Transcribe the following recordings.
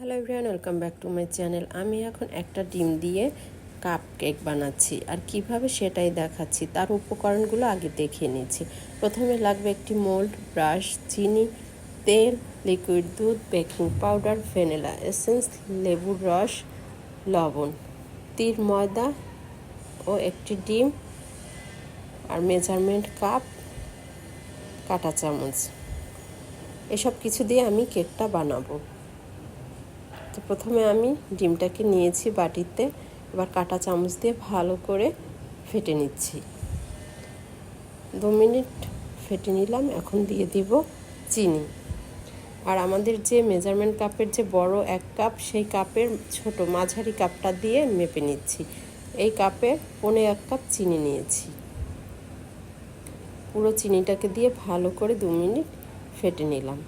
Hello everyone welcome back to my channel আমি এখন একটা ডিম দিয়ে কাপ কেক বানাচ্ছি। আর কীভাবে সেটাই দেখাচ্ছি, তার উপকরণগুলো আগে দেখে নিচ্ছি। প্রথমে লাগবে একটি মোল্ড ব্রাশ চিনি, তেল লিকুইড দুধ বেকিং পাউডার ভ্যানিলা এসেন্স লেবুর রস, লবণ। তির ময়দা ও একটি ডিম আর মেজারমেন্ট কাপ কাটা চামচ। এসব কিছু দিয়ে আমি কেকটা বানাবো। তো প্রথমে আমি ডিমটাকে নিয়েছি বাটিতে। এবার কাটা চামচ দিয়ে ভালো করে ফেটে নিচ্ছি। দু মিনিট ফেটে নিলাম, এখন দিয়ে দিব চিনি। আর আমাদের যে মেজারমেন্ট কাপের যে বড় এক কাপ, সেই কাপের ছোট মাঝারি কাপটা দিয়ে মেপে নিচ্ছি। এই কাপে পনে এক কাপ চিনি নিয়েছি। পুরো চিনিটাকে দিয়ে ভালো করে দু মিনিট ফেটে নিলাম।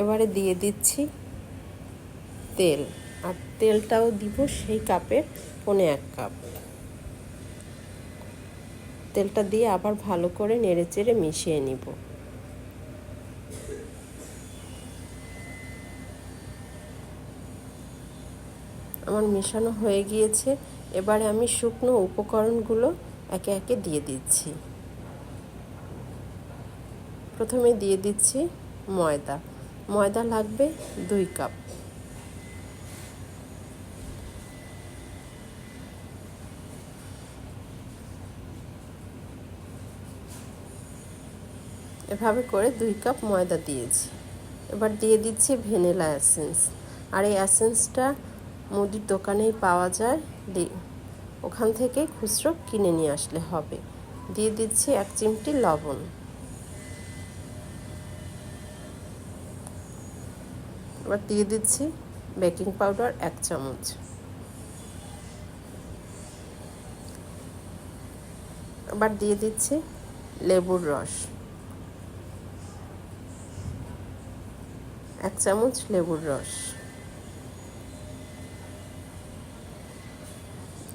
এবারে দিয়ে দিচ্ছি তেল। আর তেলটাও দিব সেই কাপের পনে এক কাপ। তেলটা দিয়ে আবার ভালো করে নেড়ে চেড়ে মিশিয়ে নিব। আমার মেশানো হয়ে গিয়েছে। এবারে আমি শুকনো উপকরণগুলো একে একে দিয়ে দিচ্ছি। প্রথমে দিয়ে দিচ্ছি ময়দা। ময়দা লাগবে দুই কাপ। এভাবে করে দুই কাপ ময়দা দিয়েছি। এবার দিয়ে দিচ্ছি ভ্যানিলা অ্যাসেন্স আর এই অ্যাসেন্সটা মুদির দোকানেই পাওয়া যায়। ওখান থেকে খুচরো কিনে নিয়ে আসলে হবে। দিয়ে দিচ্ছি এক চিমটি লবণ। এবার দিয়ে দিচ্ছি বেকিং পাউডার এক চামচ। আবার দিয়ে দিচ্ছি লেবুর রস। এক চামচ লেবুর রস।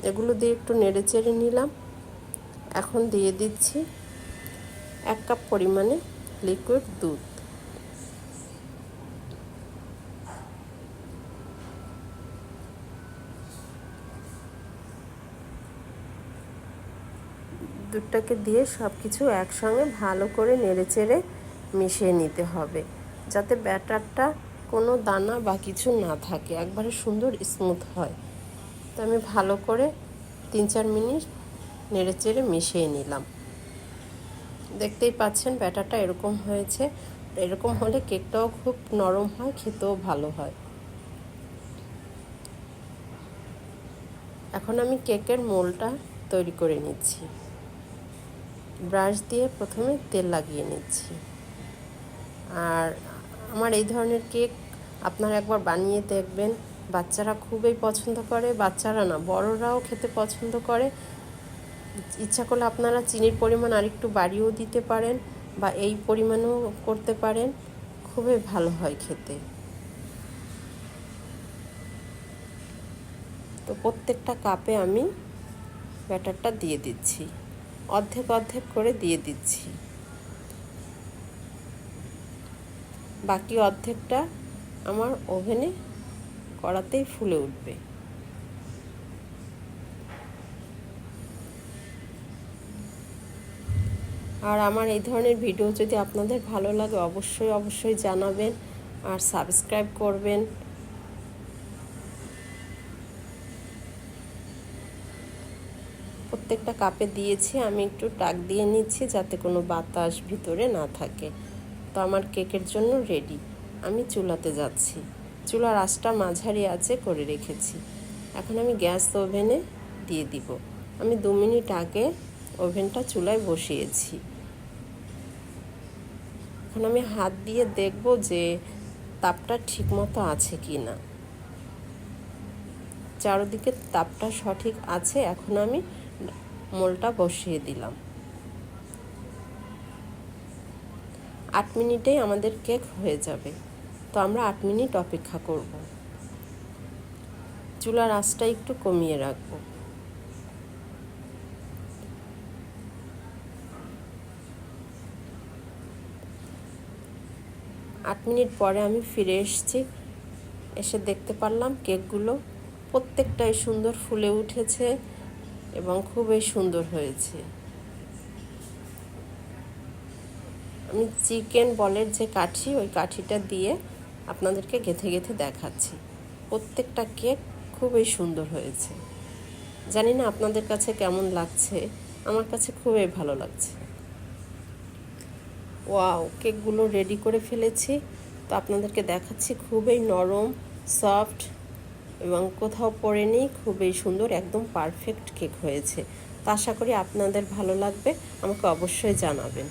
এগুলো দিয়ে একটু নেড়ে চেড়ে নিলাম। এখন দিয়ে দিচ্ছি এক কাপ পরিমাণে লিকুইড দুধ। দুধটাকে দিয়ে সব কিছু একসঙ্গে ভালো করে নেড়ে চেড়ে মিশিয়ে নিতে হবে, যাতে ব্যাটারটা কোনো দানা বা কিছু না থাকে, একবারে সুন্দর স্মুথ হয়। তো আমি ভালো করে তিন চার মিনিট নেড়ে চেড়ে মিশিয়ে নিলাম। দেখতেই পাচ্ছেন ব্যাটারটা এরকম হয়েছে। এরকম হলে কেকটাও খুব নরম হয়, খেতেও ভালো হয়। এখন আমি কেকের মোলটা তৈরি করে নিচ্ছি। ব্রাশ দিয়ে প্রথমে তেল লাগিয়ে নিচ্ছি। আর আমার এই ধরনের কেক আপনারা একবার বানিয়ে দেখবেন। বাচ্চারা খুবই পছন্দ করে, বাচ্চারা না, বড়রাও খেতে পছন্দ করে। ইচ্ছা করলে আপনারা চিনির পরিমাণ আরেকটু বাড়িয়েও দিতে পারেন বা এই পরিমাণও করতে পারেন। খুবই ভালো হয় খেতে। তো প্রত্যেকটা কাপে আমি ব্যাটারটা দিয়ে দিচ্ছি। অর্ধেক অর্ধেক করে দিয়ে দিচ্ছি। বাকি অর্ধেকটা আমার ওভেনে কড়াতেই ফুলে উঠবে। আর আমার এই ধরনের ভিডিও যদি আপনাদের ভালো লাগে, অবশ্যই অবশ্যই জানাবেন আর সাবস্ক্রাইব করবেন। প্রত্যেকটা কাপে দিয়েছি, আমি একটু টাক দিয়ে নিচ্ছি যাতে কোনো বাতাস ভিতরে না থাকে। তো আমার কেকের জন্য রেডি আমি চুলাতে যাচ্ছি। চুলার আঁচটা মাঝারি আছে করে রেখেছি। এখন আমি গ্যাস ওভেনে দিয়ে দিব। আমি দু মিনিট আগে ওভেনটা চুলায় বসিয়েছি। এখন আমি হাত দিয়ে দেখব যে তাপটা ঠিকমতো আছে কি না চারোদিকে তাপটা সঠিক আছে, এখন আমি মোলটা বসিয়ে দিলাম। আট মিনিটেই আমাদের কেক হয়ে যাবে। তো আমরা আট মিনিট অপেক্ষা করব। চুলার আঁচটা একটু কমিয়ে রাখব। আট মিনিট পরে আমি ফিরে এসেছি। এসে দেখতে পারলাম কেকগুলো প্রত্যেকটাই সুন্দর ফুলে উঠেছে। এবং খুবই সুন্দর হয়েছে। আমি চিকেন বলের যে কাঠি, ওই কাঠিটা দিয়ে আপনাদেরকে গেথে গেথে দেখাচ্ছি। প্রত্যেকটা কেক খুবই সুন্দর হয়েছে। জানি না আপনাদের কাছে কেমন লাগছে, আমার কাছে খুবই ভালো লাগছে। ওয়াও, কেকগুলো রেডি করে ফেলেছি। তো আপনাদেরকে দেখাচ্ছি, খুবই নরম, সফট। এবং কোথাও পড়েনি, খুবই সুন্দর, একদম পারফেক্ট কেক হয়েছে। তো আশা করি আপনাদের ভালো লাগবে, আমাকে অবশ্যই জানাবেন।